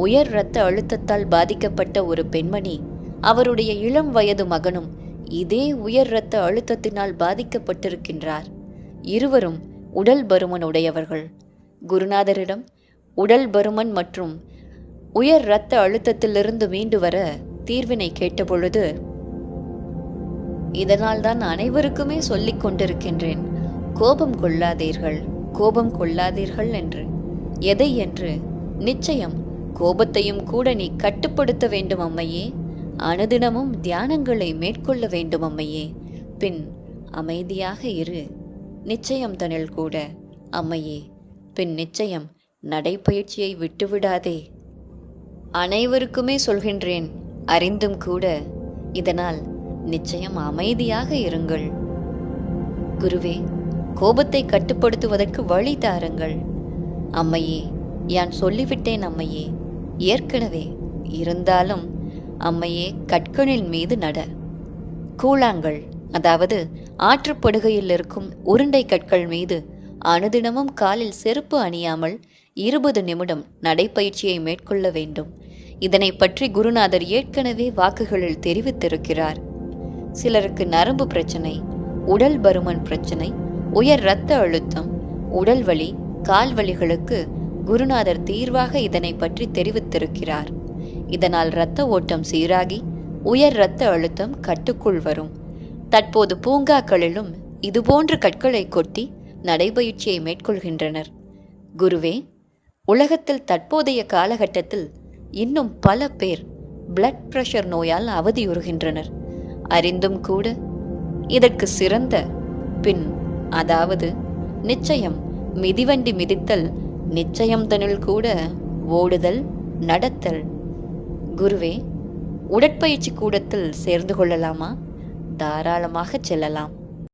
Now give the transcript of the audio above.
உயர் இரத்த அழுத்தத்தால் பாதிக்கப்பட்ட ஒரு பெண்மணி அவருடைய இளம் வயது மகனும் இதே உயர் இரத்த அழுத்தத்தினால் பாதிக்கப்பட்டிருக்கின்றார். இருவரும் உடல் பருமன் உடையவர்கள் குருநாதரிடம் உடல் பருமன் மற்றும் உயர் இரத்த அழுத்தத்திலிருந்து மீண்டு வர தீர்வினை கேட்டபொழுது இதனால் தான் அனைவருக்குமே சொல்லிக் கொண்டிருக்கின்றேன். கோபம் கொள்ளாதீர்கள் கோபம் கொள்ளாதீர்கள் என்று. எதை என்று? நிச்சயம் கோபத்தையும் கூட நீ கட்டுப்படுத்த வேண்டும் அம்மையே. அனுதினமும் தியானங்களை மேற்கொள்ள வேண்டும் அம்மையே. பின் அமைதியாக இரு. நிச்சயம் தனில் கூட. அம்மையே பின் நிச்சயம் நடைப்பயிற்சியை விட்டுவிடாதே. அனைவருக்குமே சொல்கின்றேன் அறிந்தும் கூட. இதனால் நிச்சயம் அமைதியாக இருங்கள். குருவே கோபத்தை கட்டுப்படுத்துவதற்கு வழி தாருங்கள். அம்மையே யான் சொல்லிவிட்டேன் அம்மையே. ஏற்கனவே இருந்தாலும் அம்மையே கற்களின் மீது நட. கூழாங்கல் அதாவது ஆற்றுப்படுகையில் இருக்கும் உருண்டை கற்கள் மீது அனுதினமும் காலில் செருப்பு அணியாமல் இருபது நிமிடம் நடைப்பயிற்சியை மேற்கொள்ள வேண்டும். இதனை பற்றி குருநாதர் ஏற்கனவே வாக்குகளில் தெரிவித்திருக்கிறார். சிலருக்கு நரம்பு பிரச்சனை உடல் பருமன் பிரச்சனை உயர் இரத்த அழுத்தம் உடல் வலி கால் வலிகளுக்கு குருநாதர் தீர்வாக இதனை பற்றி தெரிவித்திருக்கிறார். இதனால் இரத்த ஓட்டம் சீராகி உயர் இரத்த அழுத்தம் கட்டுக்குள் வரும். தற்போது பூங்காக்களிலும் இதுபோன்ற கற்களை கொட்டி நடைபயிற்சியை மேற்கொள்கின்றனர். குருவே உலகத்தில் தற்போதைய காலகட்டத்தில் இன்னும் பல பேர் பிளட் பிரஷர் நோயால் அவதியுறுகின்றனர். அறிந்தும் கூட இதற்கு சிறந்த பின் அதாவது நிச்சயம் மிதிவண்டி மிதித்தல் நிச்சயம் தனில் கூட ஓடுதல் நடத்தல். குருவே உடற்பயிற்சி கூடத்தில் சேர்ந்து கொள்ளலாமா? தாராளமாக செல்லலாம்.